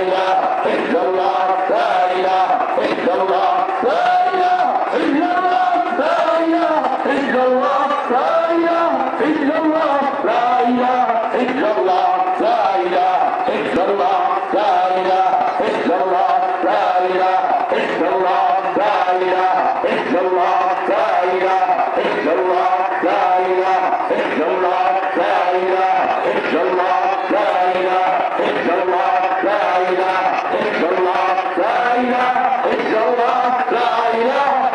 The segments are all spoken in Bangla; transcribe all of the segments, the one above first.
الله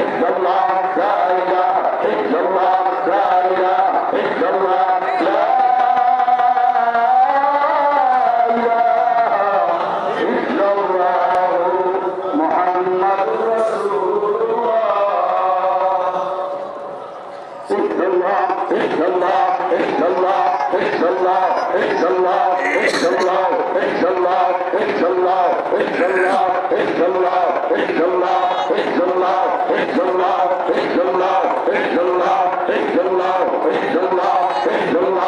রব্বুল Inshallah, inshallah, inshallah, inshallah, inshallah, inshallah.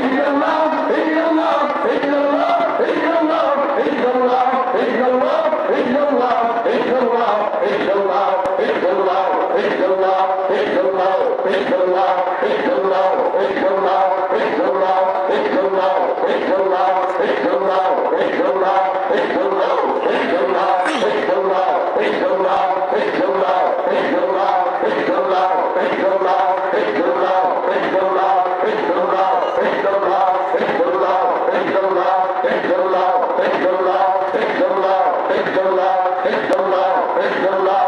Ele é lá. Hezbollah Hezbollah Hezbollah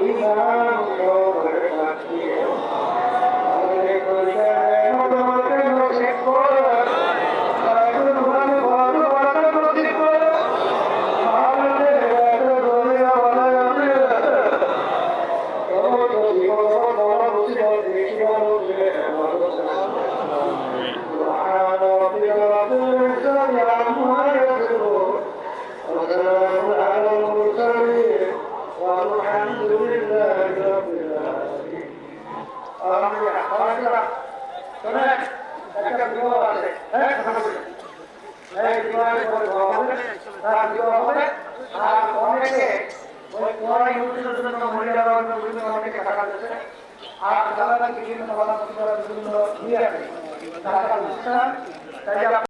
الإذاعة একটা বিবাহ আছে হ্যাঁ কথা বলুন এই বিবাহের পরে বিবাহ হবে তার বিবাহ হবে আর অনেকে ওই কুমার ইউটিউবের জন্য মহিলারা বিভিন্ন অনেকে টাকা দিয়েছে আর তারা বিভিন্ন বিভিন্ন ইয়ে আছে তারা তাই